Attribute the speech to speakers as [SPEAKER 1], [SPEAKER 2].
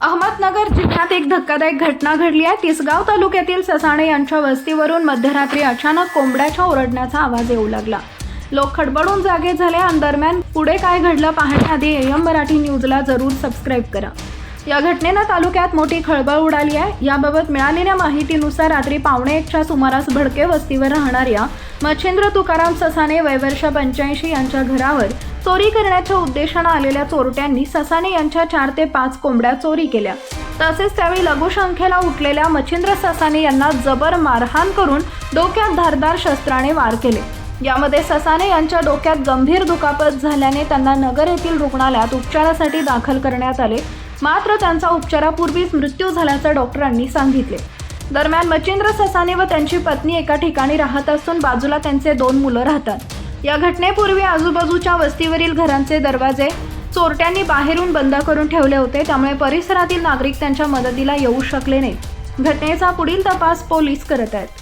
[SPEAKER 1] अहमदनगर जिल्ह्यात एक धक्कादायक घटना घडली आहे. तिसगाव तालुक्यातील ससाणे यांच्या वस्तीवरून मध्यरात्री अचानक कोंबड्याच्या ओरडण्याचा आवाज येऊ लागला. लोक खडबडून जागे झाले. आणि दरम्यान पुढे काय घडलं पाहण्याआधी एम मराठी न्यूजला जरूर सबस्क्राईब करा. या घटनेनं तालुक्यात मोठी खळबळ उडाली आहे. याबाबत मिळालेल्या माहितीनुसार रात्री पावणे एकच्या सुमारास भडके वस्तीवर राहणाऱ्या मच्छिंद्र तुकाराम ससाने वयवर्ष पंच्याऐंशी यांच्या घरावर चोरी करण्याच्या उद्देशानं आलेल्या चोरट्यांनी ससाने यांच्या चार ते पाच कोंबड्या चोरी केल्या. तसेच त्यावेळी लघुसंख्येला उठलेल्या मच्छिंद्र ससाने यांना जबर मारहाण करून डोक्यात धारदार शस्त्राने वार केले. यामध्ये ससाने यांच्या डोक्यात गंभीर दुखापत झाल्याने त्यांना नगर येथील रुग्णालयात उपचारासाठी दाखल करण्यात आले. मात्र त्यांचा उपचारापूर्वीच मृत्यू झाल्याचं डॉक्टरांनी सांगितले. दरम्यान मच्छिंद्र ससाने व त्यांची पत्नी एका ठिकाणी राहत असून बाजूला त्यांचे दोन मुलं राहतात. या घटनेपूर्वी आजूबाजूच्या वस्तीवरील घरांचे दरवाजे चोरट्यांनी बाहेरून बंद करून ठेवले होते. त्यामुळे परिसरातील नागरिक त्यांच्या मदतीला येऊ शकले नाहीत. घटनेचा पुढील तपास पोलीस करत आहेत.